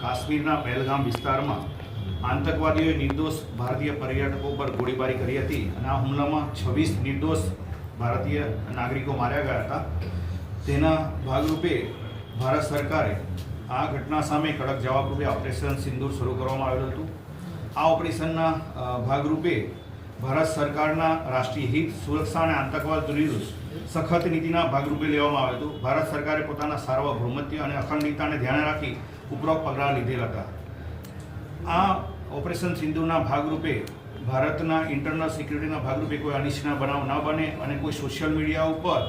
કાશ્મીરના પહેલગામ વિસ્તારમાં આતંકવાદીઓએ નિર્દોષ ભારતીય પર્યટકો પર ગોળીબારી કરી હતી અને આ હુમલામાં છવ્વીસ નિર્દોષ ભારતીય નાગરિકો માર્યા ગયા હતા. તેના ભાગરૂપે ભારત સરકારે આ ઘટના સામે કડક જવાબરૂપે ઓપરેશન સિંદૂર શરૂ કરવામાં આવેલું હતું. આ ઓપરેશનના ભાગરૂપે ભારત સરકારના રાષ્ટ્રીય હિત, સુરક્ષા અને આતંકવાદ વિરુદ્ધ સખત નીતિના ભાગરૂપે લેવામાં આવ્યું હતું. ભારત સરકારે પોતાના સાર્વભૌમત્ય અને અખંડિતતાને ધ્યાને રાખી ઉપરોક્ત પગલાં લીધેલા હતા. આ ઓપરેશન સિંધુના ભાગરૂપે, ભારતના ઇન્ટરનલ સિક્યુરિટીના ભાગરૂપે કોઈ અનિચ્છના બનાવ ન બને અને કોઈ સોશિયલ મીડિયા ઉપર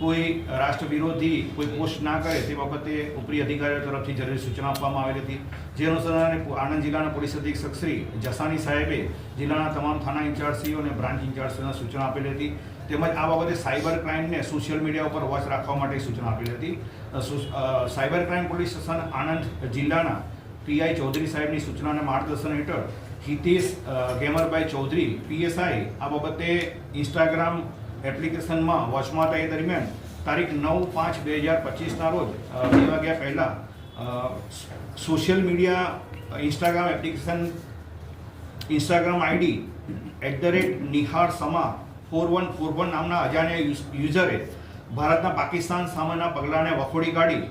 કોઈ રાષ્ટ્ર વિરોધી કોઈ પોસ્ટ ના કરે તે બાબતે ઉપરી અધિકારીઓ તરફથી જરૂરી સૂચના આપવામાં આવેલી હતી. જે અનુસંધાને આણંદ જિલ્લાના પોલીસ અધિક્ષક શ્રી જસાની સાહેબે જિલ્લાના તમામ થાના ઇન્ચાર્જશ્રીઓ અને બ્રાન્ચ ઇન્ચાર્જશ્રીઓને સૂચના આપેલી હતી. તેમજ આ બાબતે સાયબર ક્રાઇમને સોશિયલ મીડિયા ઉપર વોચ રાખવા માટે સૂચના આપેલી હતી. Cyber crime police station Anand જિલ્લાના પીઆઈ ચૌધરી સાહેબની સૂચનાના માર્ગદર્શન હેઠળ હિતેશ ગેમરભાઈ ચૌધરી પીએસઆઈ આ બાબતે ઇન્સ્ટાગ્રામ એપ્લિકેશનમાં વોચમાં હતા દરમિયાન તારીખ નવ પાંચ બે હજાર પચીસના રોજ બે વાગ્યા પહેલાં social media Instagram application, Instagram ID at the rate Nihar Sama four one four one નામના અજાણ્યા યુઝરે ભારતના પાકિસ્તાન સામેના પગલાંને વખોડી કાઢી.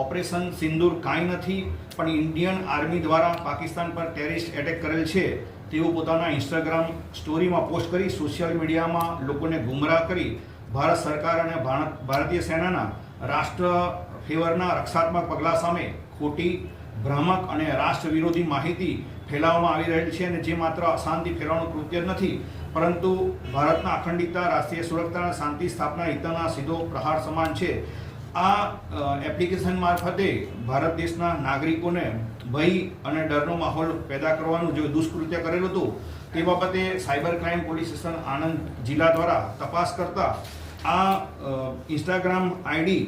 ઓપરેશન સિંદૂર કાંઈ નથી, પણ ઇન્ડિયન આર્મી દ્વારા પાકિસ્તાન પર ટેરિસ્ટ એટેક કરેલ છે. તેવું પોતાના ઇન્સ્ટાગ્રામ સ્ટોરીમાં પોસ્ટ કરી સોશિયલ મીડિયામાં લોકોને ગુમરાહ કરી ભારત સરકાર અને ભારત, ભારતીય સેનાના રાષ્ટ્ર ફેવરના રક્ષાત્મક પગલાં સામે ખોટી, ભ્રામક અને રાષ્ટ્ર વિરોધી માહિતી ફેલાવવામાં આવી રહેલ છે અને જે માત્ર અશાંતિ ફેલાવવાનું કૃત્ય નથી, પરંતુ ભારતના અખંડિતતા, રાષ્ટ્રીય સુરક્ષા અને શાંતિ સ્થાપના હિતના સીધો પ્રહાર સમાન છે. આ એપ્લિકેશન મારફતે ભારત દેશના નાગરિકોને ભય અને ડરનો માહોલ પેદા કરવાનું જે દુષ્કૃત્ય કરેલું હતું, તે બાબતે cyber crime police station Anand જિલ્લા દ્વારા તપાસ કરતા આ ઇન્સ્ટાગ્રામ આઈડી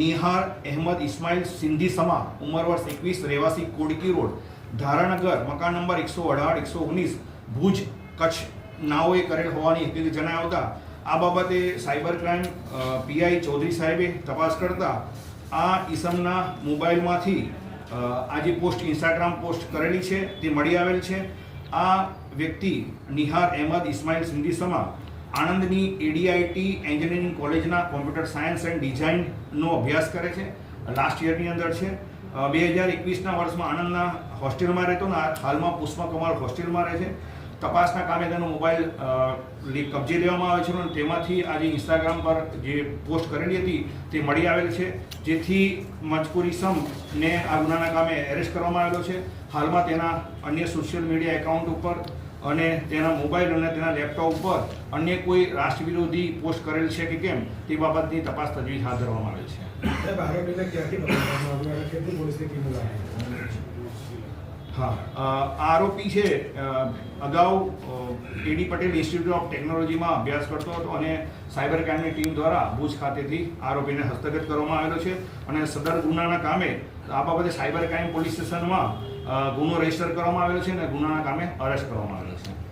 નિહાર અહેમદ ઇસ્માઇલ સિંધી સમા, ઉંમર વર્ષ એકવીસ, રહેવાસી કોડકી રોડ, ધારાનગર, મકાન નંબર એકસો અઢાર, એકસો ઓગણીસ, ભુજ કચ્છ, નાઓએ કરેલ હોવાની જણાવતા આ બાબતે સાયબર ક્રાઇમ પીઆઈ ચૌધરી સાહેબે તપાસ કરતા આ ઈસમના મોબાઈલમાંથી આ જે પોસ્ટ, ઇન્સ્ટાગ્રામ પોસ્ટ કરેલી છે, તે મળી આવેલ છે. આ વ્યક્તિ નિહાર અહેમદ ઇસ્માઇલ સિંધી સમા આણંદની એડીઆઈટી એન્જિનિયરિંગ કોલેજના કોમ્પ્યુટર સાયન્સ એન્ડ ડિઝાઇનનો અભ્યાસ કરે છે. લાસ્ટ યરની અંદર છે. બે હજાર એકવીસના વર્ષમાં આણંદના હોસ્ટેલમાં રહેતો ને હાલમાં પુષ્પા કુમાર હોસ્ટેલમાં રહે છે. તપાસના કામે તેનો મોબાઈલ કબજે લેવામાં આવે છે અને તેમાંથી આજે ઇન્સ્ટાગ્રામ પર જે પોસ્ટ કરેલી હતી તે મળી આવેલ છે. જેથી મજકુરી સમને આ ગુનાના કામે એરેસ્ટ કરવામાં આવેલો છે. હાલમાં તેના અન્ય સોશિયલ મીડિયા એકાઉન્ટ ઉપર અને તેના મોબાઈલ અને તેના લેપટોપ ઉપર અન્ય કોઈ રાષ્ટ્ર વિરોધી પોસ્ટ કરેલ છે કે કેમ તે બાબતની તપાસ તજવીજ હાથ ધરવામાં આવેલ છે. હા. આરોપી છે અગાઉ એડી પટેલ ઇન્સ્ટિટ્યૂટ ઓફ ટેકનોલોજીમાં અભ્યાસ કરતો હતો અને સાયબર ક્રાઇમની ટીમ દ્વારા ભુજ ખાતેથી આરોપીને હસ્તગત કરવામાં આવેલો છે અને સદર ગુનાના કામે આ બાબતે સાયબર ક્રાઇમ પોલીસ સ્ટેશનમાં ગુનો રજિસ્ટર કરવામાં આવેલો છે અને ગુનાના કામે અરેસ્ટ કરવામાં આવેલો છે.